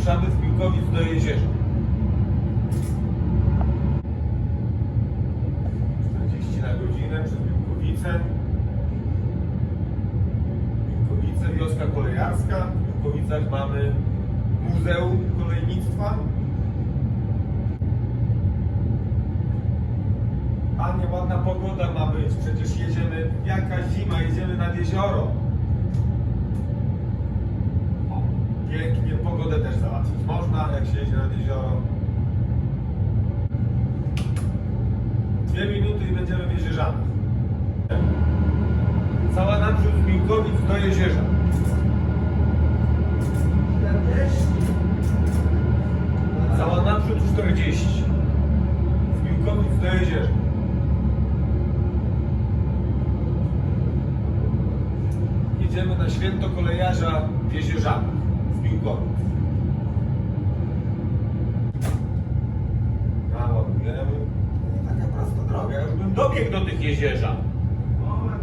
Ruszamy z Piłkowic do Jezierza. 40 na godzinę przez Piłkowice. Piłkowice, wioska kolejarska. W Piłkowicach mamy Muzeum Kolejnictwa. Panie, ładna pogoda ma być. Przecież jedziemy, jaka zima, jedziemy nad jezioro. Pięknie, pogodę też załatwić można, jak się jedzie nad jezioro. Dwie minuty i będziemy w Jezierzanach. Cała naprzód z Miłkowic do Jezierza. 40. Cała naprzód 40. Z Miłkowic do Jezierza. Jedziemy na święto kolejarza w Jezierzanach Miłkowic. Naładujemy. Nie taka prosta droga, ja już bym dobiegł do tych jezierza. Moment.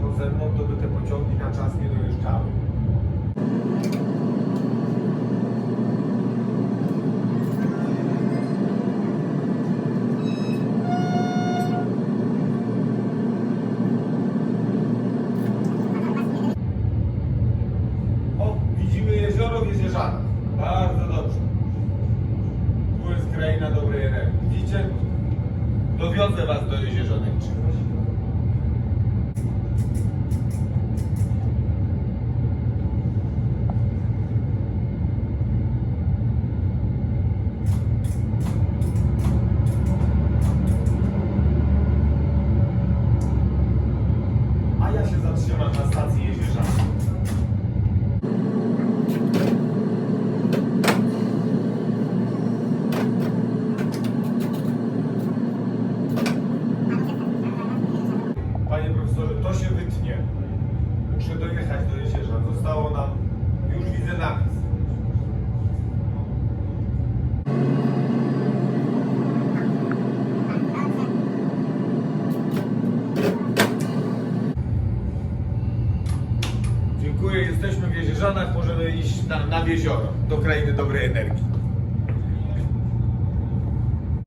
To ze mną to by te pociągi na czas nie dojeżdżały. Jezierzanach. Bardzo dobrze. Tu jest kraina dobrej energii. Widzicie? Dowiozę was do Jezierzonek. A ja się zatrzymam na wytnie. Muszę dojechać do Jezierza. Zostało nam, już widzę napis. Dziękuję, jesteśmy w Jezierzanach, możemy iść na, na jezioro, do krainy dobrej energii.